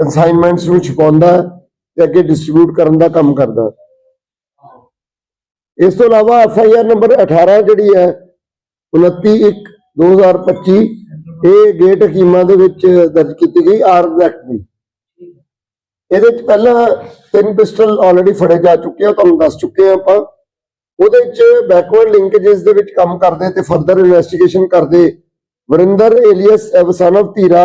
Consignments ਨੂੰ ਛੁਪਾਉਂਦਾ ਤੇ ਅੱਗੇ ਡਿਸਟ੍ਰੀਬਿਊਟ ਕਰਨ ਦਾ ਕੰਮ ਕਰਦਾ ਇਸ ਤੋਂ ਇਲਾਵਾ ਐਫ ਆਈ ਆਰ ਨੰਬਰ 18 ਜਿਹੜੀ ਹੈ 29 1 2025 ਇਹ ਗੇਟ ਹਕੀਮਾਂ ਦੇ ਵਿੱਚ ਦਰਜ ਕੀਤੀ ਗਈ ਆਰਮਸ ਐਕਟ ਦੀ। ਇਹਦੇ ਚ ਪਹਿਲਾਂ ਤਿੰਨ ਪਿਸਟਲ ਆਲਰੇਡੀ ਫੜੇ ਜਾ ਚੁੱਕੇ ਆ, ਤੁਹਾਨੂੰ ਦੱਸ ਚੁੱਕੇ ਆ ਆਪਾਂ। ਉਹਦੇ ਵਿੱਚ ਬੈਕਵਰਡ ਲਿੰਕੇजेस ਦੇ ਵਿੱਚ ਕੰਮ ਕਰਦੇ ਤੇ ਫਰਦਰ ਇਨਵੈਸਟੀਗੇਸ਼ਨ ਕਰਦੇ ਵਰਿੰਦਰ ਏਲੀਅਸ ਐਵਸਨ ਧੀਰਾ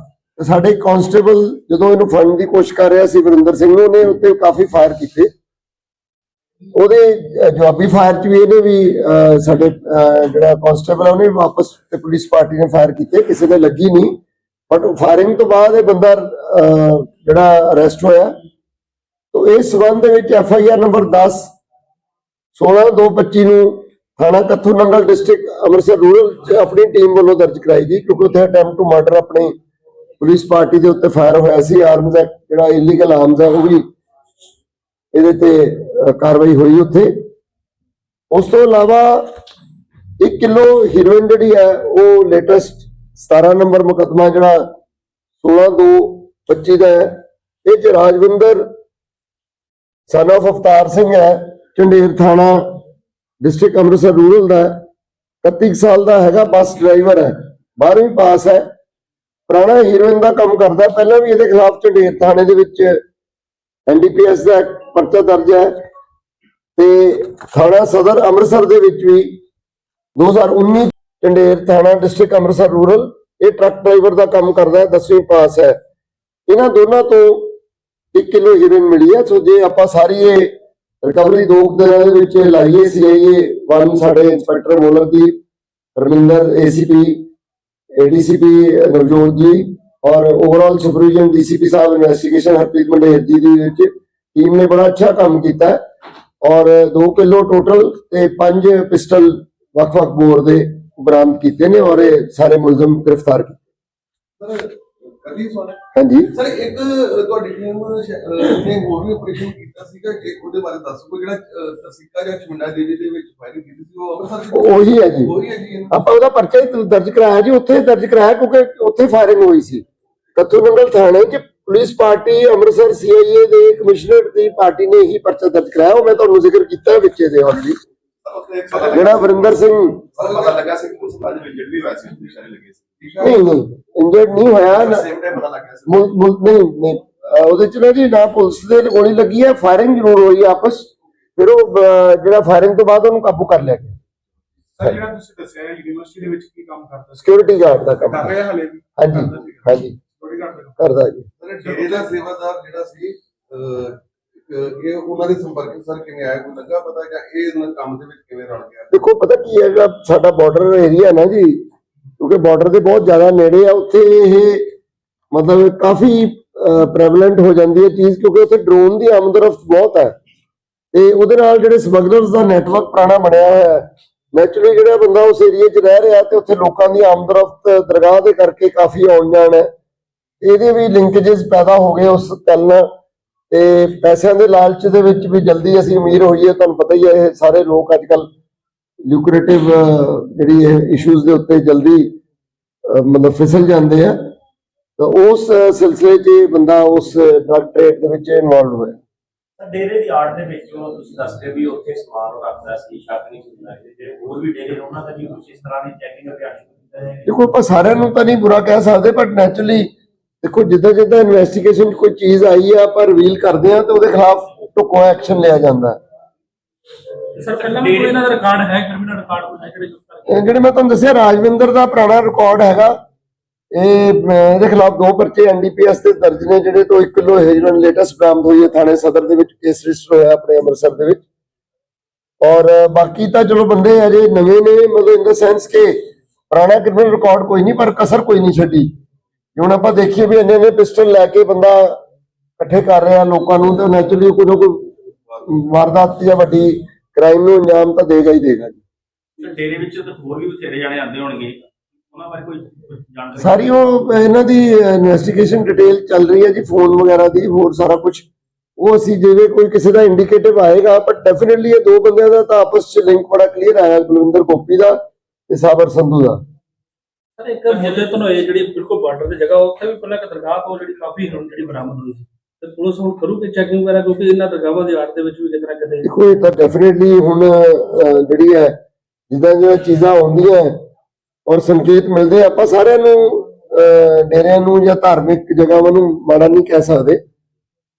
ਤੇ ਸਾਡੇ ਕਾਂਸਟੇਬਲ ਜਦੋਂ ਇਹਨੂੰ ਫੜਨ ਦੀ ਕੋਸ਼ਿਸ਼ ਕਰ ਰਿਹਾ ਸੀ ਵਰਿੰਦਰ ਸਿੰਘ ਨੂੰ ਉਹਨੇ ਉੱਤੇ ਕਾਫੀ ਫਾਇਰ ਕੀਤੇ। ਉਹਦੇ ਜਵਾਬੀ ਫਾਇਰ ਚ ਵੀ ਇਹਨੇ ਵੀ ਸਾਡੇ ਜਿਹੜਾ ਕਾਂਸਟੇਬਲ ਉਹਨੇ ਵੀ ਵਾਪਸ ਤੇ ਪੁਲਿਸ ਪਾਰਟੀ ਨੇ ਫਾਇਰ ਕੀਤੇ ਕਿਸੇ ਦੇ ਲੱਗੀ ਨਹੀਂ। ਬਟ ਫਾਇਰਿੰਗ ਤੋਂ ਬਾਅਦ ਇਹ ਬੰਦਾ ਅਹ, ਜਿਹੜਾ ਅਰੈਸਟ ਹੋਇਆ। ਤੋ ਇਸ ਸਬੰਧ ਵਿੱਚ ਐਫ ਆਈ ਆਰ ਨੰਬਰ 10 16 225 ਨੂੰ ਥਾਣਾ ਕੱਥੂ ਨੰਗਲ ਡਿਸਟ੍ਰਿਕਟ ਅੰਮ੍ਰਿਤਸਰ ਰੂਰਲ ਚ ਆਪਣੀ ਟੀਮ ਵੱਲੋਂ ਦਰਜ ਕਰਾਈ ਗਈ ਕਿਉਂਕਿ ਉੱਥੇ ਅਟੈਂਪਟ ਟੂ ਮਰਡਰ ਆਪਣੇ ਪੁਲਿਸ ਪਾਰਟੀ ਦੇ ਉੱਤੇ ਫਾਇਰ ਹੋਇਆ ਸੀ, ਆਰਮਸ ਐਕਟ ਜਿਹੜਾ ਇਲੀਗਲ ਆਰਮਸ ਹੈ ਉਹ ਵੀ ਇਹਦੇ ਤੇ ਕਾਰਵਾਈ ਹੋਈ ਉੱਥੇ। ਉਸ ਤੋਂ ਇਲਾਵਾ 1 ਕਿਲੋ ਹੀਰੋਇਨ ਜਿਹੜੀ ਹੈ, ਉਹ ਲੇਟੈਸਟ 17 ਨੰਬਰ ਮੁਕੱਦਮਾ ਜਿਹੜਾ 16 2 25 ਦਾ ਹੈ। ਇਹ ਚ ਰਾਜਵਿੰਦਰ ਸਨ of ਅਵਤਾਰ ਸਿੰਘ ਹੈ ਚੰਡੇਰ ਥਾਣਾ ਡਿਸਟ੍ਰਿਕਟ ਅੰਮ੍ਰਿਤਸਰ ਰੂਰਲ ਦਾ ਹੈ। 31 ਸਾਲ ਦਾ ਹੈਗਾ, ਬੱਸ ਡਰਾਈਵਰ ਹੈ। 12ਵੀਂ ਪਾਸ ਹੈ। ਪੁਰਾਣਾ ਹੀਰੋਇਨ ਦਾ ਕੰਮ ਕਰਦਾ, ਪਹਿਲਾਂ ਵੀ ਇਹਦੇ ਖਿਲਾਫ ਚੰਡੇਰ ਥਾਣੇ ਦੇ ਵਿੱਚ ਐਨਡੀਪੀਐਸ ਦਾ ਪਰਚਾ ਦਰਜ ਹੈ ਤੇ ਥਾਣਾ ਸਦਰ ਅੰਮ੍ਰਿਤਸਰ ਦੇ ਵਿੱਚ ਵੀ 2019 ਚੰਡੇਰ ਥਾਣਾ ਡਿਸਟ੍ਰਿਕਟ ਅੰਮ੍ਰਿਤਸਰ ਰੂਰਲ, ਇਹ ਟਰੱਕ ਡਰਾਈਵਰ ਦਾ ਕੰਮ ਕਰਦਾ ਹੈ 10ਵੀਂ ਪਾਸ ਹੈ। ਇਹਨਾਂ ਦੋਨਾਂ ਤੋਂ 1 ਕਿਲੋ ਹੀਰੋਇਨ ਮਿਲੀ ਹੈ, ਸੋ ਜੇ ਆਪਾਂ ਸਾਰੀ ਇਹ ਰਿਕਵਰੀ ਦੋ ਦਿਨਾਂ ਦੇ ਵਿੱਚ ਲਾਈਏ, ਸੀਆਈਏ ਵਨ ਸਾਡੇ inspector Molakdeep Raminder ACP ADCP Navjot ji ਔਰ ਓਵਰਆਲ ਸੁਪਰਵੀਜ਼ਨ ਡੀਸੀਪੀ ਸਾਹਿਬ ਇਨਵੈਸਟੀਗੇਸ਼ਨ ਹਰਪ੍ਰੀਤ ਮੰਡੇਰ ਜੀ ਦੀ ਵਿੱਚ ਟੀਮ ਨੇ ਬੜਾ ਅੱਛਾ ਕੰਮ ਕੀਤਾ ਔਰ 2 ਕਿਲੋ ਟੋਟਲ ਤੇ 5 ਪਿਸਟਲ ਵੱਖ-ਵੱਖ ਬੋਰ ਦੇ ਬਰਾਮਦ ਕੀਤੇ ਨੇ ਔਰ ਇਹ ਸਾਰੇ ਮੁਲਜ਼ਮ ਗ੍ਰਿਫਤਾਰ ਕੀਤੇ। ਹਾਂਜੀ। ਸਰ ਇੱਕ ਤੁਹਾਡੀ ਟੀਮ ਨੇ ਹੋਰ ਵੀ ਆਪਰੇਸ਼ਨ ਕੀਤਾ ਸੀਗਾ ਕਿ ਉਹਦੇ ਬਾਰੇ ਦੱਸੋ ਕੋਈ ਜਿਹੜਾ ਅਹ, ਤਸੀਕਾ ਜਾਂ ਚਮਿੰਡਾ ਦੇਵੀ ਦੇ ਵਿੱਚ ਫਾਇਰਿੰਗ ਕੀਤੀ ਸੀ ਉਹ ਅੰਮ੍ਰਿਤਸਰ ਹੈ ਜੀ। ਉਹੀ ਹੈ ਜੀ ਆਪਾਂ ਉਹਦਾ ਪਰਚਾ ਹੀ ਦਰਜ ਕਰਾਇਆ ਜੀ ਉੱਥੇ ਦਰਜ ਕਰਾਇਆ ਕਿਉਂਕਿ ਉੱਥੇ ਫਾਇਰਿੰਗ ਹੋਈ ਸੀ। ਕੱਥੂ ਨੰਗਲ ਥਾਣੇ 'ਚ ਪੁਲਿਸ ਪਾਰਟੀ ਅੰਮ੍ਰਿਤਸਰ ਸੀਆਈਏ ਦੇ ਕਮਿਸ਼ਨਰ ਦੀ ਪਾਰਟੀ ਨੇ ਹੀ ਪਰਚਾ ਦਰਜ ਕਰਾਇਆ ਉਹ ਮੈਂ ਤੁਹਾਨੂੰ ਜ਼ਿਕਰ ਕੀਤਾ ਵਿੱਚ ਦੇ। ਆਲਰੇਡੀ ਜਿਹੜਾ ਵਰਿੰਦਰ ਸਿੰਘ ਪਤਾ ਲੱਗਾ ਸੀ ਉਸ ਬਾਅਦ ਵਿੱਚ ਵੀ ਹੋਇਆ ਸੀ ਨਿਸ਼ਾਨੇ ਲੱਗੇ ਸੀ। ਨਹੀਂ ਨਹੀਂ ਇੰਜਰਡ ਨਹੀਂ ਹੋਇਆ ਨਾ- ਸੇਮ ਟਾਈਮ ਪਤਾ ਲੱਗਾ ਸੀ। ਮੁਲ- ਮੁਲ- ਨਹੀਂ ਨਹੀਂ ਉਹਦੇ ਚ ਨਾ ਜੀ ਨਾ ਪੁਲਿਸ ਦੇ ਗੋਲੀ ਲੱਗੀ ਹੈ ਫਾਇਰਿੰਗ ਜ਼ਰੂਰ ਹੋਈ ਆਪਸ। ਫਿਰ ਉਹ ਜਿਹੜਾ ਫਾਇਰਿੰਗ ਤੋਂ ਬਾਅਦ ਉਹਨੂੰ ਕਾਬੂ ਕਰ ਲਿਆ ਗਿਆ। ਸਰ ਜਿਹੜਾ ਤੁਸੀਂ ਦੱਸਿਆ ਯੂਨੀਵਰਸਿਟੀ ਦੇ ਵਿੱਚ ਕੀ ਕੰਮ ਕਰਦਾ ਸੀ? ਸਿਕਿਉਰਿਟੀ ਗਾਰਡ ਦਾ ਕੰਮ। ਕਰ ਰਿਹਾ ਹਲੇ ਵੀ? ਹਾਂਜੀ ਹਾਂਜੀ। ਕਰਦਾ ਜੀ। ਡੇਰੇ ਦਾ ਸੇਵਾਦਾਰ ਜਿਹੜਾ ਸੀ ਇਹ ਉਹਨਾਂ ਦੇ ਸੰਪਰਕ ਸਰ ਕਿਵੇਂ ਆਇਆ ਕੋਈ ਲੱਗਾ ਪਤਾ ਕਿ ਇਹ ਇਹਨਾਂ ਕੰਮ ਦੇ ਵਿੱਚ ਕਿਵੇਂ ਰਲ ਗਿਆ? ਦੇਖੋ ਪਤਾ ਕੀ ਹੈ ਜਿਹੜਾ ਸਾਡਾ ਬਾਰਡਰ ਏਰੀਆ ਨਾ ਜੀ ਕਿਉਂਕਿ ਬਾਰਡਰ ਦੇ ਬਹੁਤ ਜ਼ਿਆਦਾ ਨੇੜੇ ਆ ਉੱਥੇ ਇਹ ਮਤਲਬ ਕਾਫੀ ਪ੍ਰੈਵਲੈਂਟ ਹੋ ਜਾਂਦੀ ਹੈ ਚੀਜ਼ ਕਿਉਂਕਿ ਉੱਥੇ ਡਰੋਨ ਦੀ ਆਮਦਰਫਤ ਬਹੁਤ ਹੈ। ਤੇ ਉਹਦੇ ਨਾਲ ਜਿਹੜੇ ਸਮਗਲਰਸ ਦਾ ਨੈਟਵਰਕ ਪੁਰਾਣਾ ਬਣਿਆ ਹੋਇਆ ਹੈ। ਨੈਚੁਰਲੀ ਜਿਹੜਾ ਬੰਦਾ ਉਸ ਏਰੀਆ 'ਚ ਰਹਿ ਰਿਹਾ ਤੇ ਉੱਥੇ ਲੋਕਾਂ ਦੀ ਆਮਦਰਫਤ ਦਰਗਾਹ ਦੇ ਕਰਕੇ ਕਾਫੀ ਆਉਣ ਜਾਣ ਹੈ। ਇਹਦੇ ਵੀ ਲਿੰਕੇजेस ਪੈਦਾ ਹੋ ਗਏ ਉਸ ਗੱਲ ਨਾਲ ਤੇ ਪੈਸਿਆਂ ਦੇ ਲਾਲਚ ਦੇ ਵਿੱਚ ਵੀ ਜਲਦੀ ਅਸੀਂ ਅਮੀਰ ਹੋਈਏ, ਤੁਹਾਨੂੰ ਪਤਾ ਹੀ ਹੈ ਇਹ ਸਾਰੇ ਲੋਕ ਅੱਜ ਕੱਲ ਲੂਕਰੇਟਿਵ ਜਿਹੜੀ ਇਹ ਇਸ਼ੂਜ਼ ਦੇ ਉੱਤੇ ਜਲਦੀ ਮਤਲਬ ਫਿਸਲ ਜਾਂਦੇ ਆ। ਤਾਂ ਉਸ ਸਿਲਸਿਲੇ 'ਚ ਇਹ ਬੰਦਾ ਉਸ ਡਰਗ ਟ੍ਰੇਡ ਦੇ ਵਿੱਚ ਇਨਵੋਲਵ ਹੋਇਆ। ਤਾਂ ਡੇਰੇ ਦੀ ਆੜ ਦੇ ਵਿੱਚ ਉਹ ਤੁਸੀਂ ਦੱਸਦੇ ਵੀ ਉੱਥੇ ਸਮਾਨ ਉਹ ਰੱਖਦਾ ਸੀ ਸ਼ੱਕ ਨਹੀਂ ਹੁੰਦਾ ਕਿ ਜਿਹੜੇ ਹੋਰ ਵੀ ਡੇਰੇ ਨੇ ਉਹਨਾਂ ਦਾ ਵੀ ਕੁਝ ਇਸ ਤਰ੍ਹਾਂ ਦੀ ਚੈਕਿੰਗ ਅਭਿਆਨ ਸ਼ੁਰੂ ਕੀਤਾ ਹੈ ਦੇਖੋ ਆਪਾਂ ਸਾਰਿਆਂ ਨੂੰ ਤਾਂ ਨਹੀਂ ਬੁਰਾ ਕਹਿ ਸਕਦੇ ਬਟ ਨੈਚੁਰਲੀ ਦੇਖੋ ਜਿੱਦਾਂ ਜਿੱਦਾਂ ਇਨਵੈਸਟੀਗੇਸ਼ਨ ਕੋਈ ਚੀਜ਼ ਆਈ ਹੈ ਆਪਾਂ ਰਿਵੀਲ ਕਰਦੇ ਆ ਤੇ ਉਹਦੇ ਖਿਲਾਫ ਢੁਕਵਾਂ ਐਕਸ਼ਨ ਲਿਆ ਜਾਂਦਾ। ਹੈ ਸਰ ਪਹਿਲਾਂ ਕੋਈ ਇਹਨਾਂ ਦਾ ਰਿਕਾਰਡ ਹੈ ਕ੍ਰਿਮੀਨਲ ਰਿਕਾਰਡ ਕੋਈ ਹੈ ਜਿਹੜੇ ਜਿਹੜੇ ਮੈਂ ਤੁਹਾਨੂੰ ਦੱਸਿਆ ਰਾਜਵਿੰਦਰ ਦਾ ਪੁਰਾਣਾ ਰਿਕਾਰਡ ਹੈਗਾ। ਇਹ ਇਹਦੇ ਖਿਲਾਫ ਦੋ ਪਰਚੇ ਐਨਡੀਪੀਐਸ ਦੇ ਦਰਜ ਨੇ ਜਿਹੜੇ ਤੋਂ 1 ਕਿਲੋ ਹੈਰੋਇਨ ਲੇਟੈਸਟ ਬਰਾਮਦ ਹੋਈ ਹੈ ਥਾਣੇ ਸਦਰ ਦੇ ਵਿੱਚ, ਕੇਸ ਰਜਿਸਟਰ ਹੋਇਆ ਆਪਣੇ ਅੰਮ੍ਰਿਤਸਰ ਦੇ ਵਿੱਚ। ਔਰ ਬਾਕੀ ਤਾਂ ਚਲੋ ਬੰਦੇ ਅਜੇ ਨਵੇਂ ਨੇ, ਮਤਲਬ ਇਨ ਦਾ ਸੈਂਸ ਕਿ ਪੁਰਾਣਾ ਕ੍ਰਿਮੀਨਲ ਰਿਕਾਰਡ ਕੋਈ ਨਹੀਂ, ਪਰ ਕਸਰ ਕੋਈ ਨਹੀਂ ਛੱਡੀ। ਹੁਣ ਆਪਾਂ ਦੇਖੀਏ ਵੀ ਇੰਨੇ ਇੰਨੇ ਪਿਸਟਲ ਲੈ ਕੇ ਬੰਦਾ ਇਕੱਠੇ ਕਰ ਰਿਹਾ ਲੋਕਾਂ ਨੂੰ, ਤੇ ਨੈਚੁਰਲੀ ਕੋਈ ਨਾ ਕੋਈ ਵਾਰਦਾਤ ਜਾਂ ਵੱਡੀ ਕ੍ਰਾਈਮ ਨੂੰ ਅੰਜਾਮ ਤਾਂ ਦੇਗਾ ਹੀ ਦੇਗਾ ਜੀ। ਤੇ ਡੇਰੇ ਵਿੱਚ ਤਾਂ ਹੋਰ ਵੀ ਬਥੇਰੇ ਜਾਣੇ ਆਉਂਦੇ ਹੋਣਗੇ। ਉਹਨਾਂ ਬਾਰੇ ਕੋਈ ਕੋਈ ਜਾਣਕਾਰੀ? ਸਾਰੀ ਉਹ ਇਹਨਾਂ ਦੀ ਇਨਵੈਸਟੀਗੇਸ਼ਨ ਡਿਟੇਲ ਚੱਲ ਰਹੀ ਹੈ ਜੀ ਫੋਨ ਵਗੈਰਾ ਦੀ ਹੋਰ ਸਾਰਾ ਕੁਝ ਉਹ ਅਸੀਂ ਜਿਵੇਂ ਕੋਈ ਕਿਸੇ ਦਾ ਇੰਡੀਕੇਟਿਵ ਆਏਗਾ ਪਰ ਡੈਫੀਨਿਟਲੀ ਇਹ ਦੋ ਬੰਦਿਆਂ ਦਾ ਤਾਂ ਆਪਸ ਚ ਲਿੰਕ ਬੜਾ ਕਲੀਅਰ ਆਇਆ ਕੁਲਵਿੰਦਰ ਗੋਪੀ ਦਾ ਤੇ ਸਾਬਰ ਸੰਧੂ ਦਾ। ਸਰ ਇੱਕ ਤੋਂ ਇਹ ਜਿਹੜੀ ਬਿਲਕੁਲ ਬਾਰਡਰ ਦੀ ਜਗ੍ਹਾ ਉੱਥੇ ਵੀ ਪਹਿਲਾਂ ਇੱਕ ਦਰਗਾਹ ਤੋਂ ਜਿਹੜੀ ਕਾਫੀ ਹੀਰੋਇਨ ਜਿਹੜੀ ਬਰਾਮਦ ਹੋਈ ਸੀ। ਤੇ ਪੁਲਿਸ ਹੁਣ ਕਰੂਗੀ ਚੈਕਿੰਗ ਵਗੈਰਾ ਕਿਉਂਕਿ ਇਹਨਾਂ ਦਰਗਾਹਾਂ ਦੀ ਆੜ ਦੇ ਵਿੱਚ ਵੀ ਕਿਤੇ ਨਾ ਕਿਤੇ। ਦੇਖੋ ਇਹ ਤਾਂ ਡੈਫੀਨਿਟਲੀ ਹੁਣ ਅਹ, ਜਿਹੜੀ ਹੈ ਜਿੱਦਾਂ ਜਿੱਦਾਂ ਚੀਜ਼ਾਂ ਆਉਂਦੀਆਂ ਔਰ ਸੰਕੇਤ ਮਿਲਦੇ ਆ, ਆਪਾਂ ਸਾਰਿਆਂ ਨੂੰ ਡੇਰਿਆਂ ਨੂੰ ਜਾਂ ਧਾਰਮਿਕ ਜਗ੍ਹਾਵਾਂ ਨੂੰ ਮਾੜਾ ਨਹੀਂ ਕਹਿ ਸਕਦੇ।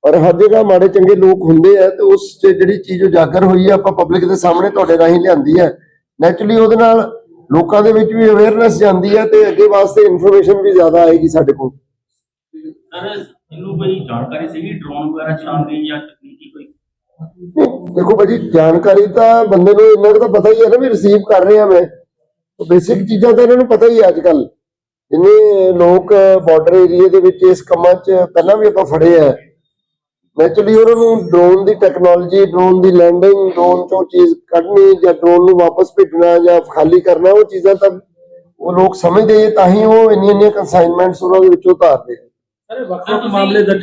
ਔਰ ਹਰ ਜਗ੍ਹਾ ਮਾੜੇ ਚੰਗੇ ਲੋਕ ਹੁੰਦੇ ਆ ਤੇ ਉਸ ਜਿਹੜੀ ਚੀਜ਼ ਉਜਾਗਰ ਹੋਈ ਹੈ ਆਪਾਂ ਪਬਲਿਕ ਦੇ ਸਾਹਮਣੇ ਤੁਹਾਡੇ ਰਾਹੀਂ ਲਿਆਂਦੀ ਹੈ ਨੈਚੁਰਲੀ ਉਹਦੇ ਨਾਲ ਲੋਕਾਂ ਦੇ ਵਿੱਚ ਵੀ ਅਵੇਅਰਨੈਸ ਜਾਂਦੀ ਹੈ ਤੇ ਅੱਗੇ ਵਾਸਤੇ ਇਨਫੋਰਮੇਸ਼ਨ ਵੀ ਜ਼ਿਆਦਾ ਆਏਗੀ ਸਾਡੇ ਕੋਲ। ਸਰ ਇਹਨੂੰ ਕੋਈ ਜਾਣਕਾਰੀ ਸੀਗੀ ਡਰੋਨ ਵਗੈਰਾ ਚਲਾਉਣ ਦੀ ਜਾਂ ਤਕਨੀਕੀ ਕੋਈ? ਦੇਖੋ ਭਾਜੀ ਜਾਣਕਾਰੀ ਤਾਂ ਬੰਦੇ ਨੂੰ ਇੰਨਾ ਤਾਂ ਪਤਾ ਹੀ ਹੈ ਨਾ ਵੀ ਰਿਸੀਵ ਕਰ ਰਿਹਾ ਮੈਂ। ਬੇਸਿਕ ਚੀਜ਼ਾਂ ਤਾਂ ਇਹਨਾਂ ਨੂੰ ਪਤਾ ਹੀ ਹੈ ਅੱਜ ਕੱਲ ਜਿੰਨੇ ਲੋਕ ਬਾਰਡਰ ਏਰੀਆ ਦੇ ਵਿੱਚ ਇਸ ਕੰਮਾਂ 'ਚ ਪਹਿਲਾਂ ਵੀ ਆਪਾਂ ਫੜੇ ਆ। ਨੈਚੁਰਲੀ ਉਹਨਾਂ ਨੂੰ ਡਰੋਨ ਦੀ ਟੈਕਨੋਲੋਜੀ ਡਰੋਨ ਦੀ ਲੈਂਡਿੰਗ ਡਰੋਨ ਚੋਂ ਚੀਜ਼ ਕੱਢਣੀ ਜਾਂ ਡਰੋਨ ਨੂੰ ਵਾਪਸ ਭੇਜਣਾ ਜਾਂ ਖਾਲੀ ਕਰਨਾ, ਉਹ ਚੀਜ਼ਾਂ ਤਾਂ ਉਹ ਲੋਕ ਸਮਝਦੇ ਤਾਂ ਹੀ ਉਹ ਇੰਨੀਆਂ ਇੰਨੀਆਂ ਕੰਸਾਈਨਮੈਂਟਸ ਉਹਨਾਂ ਦੇ ਵਿੱਚੋਂ ਉਤਾਰਦੇ ਆ। ਸਰ ਵੱਖ ਮਾਮਲੇ ਦਰਜ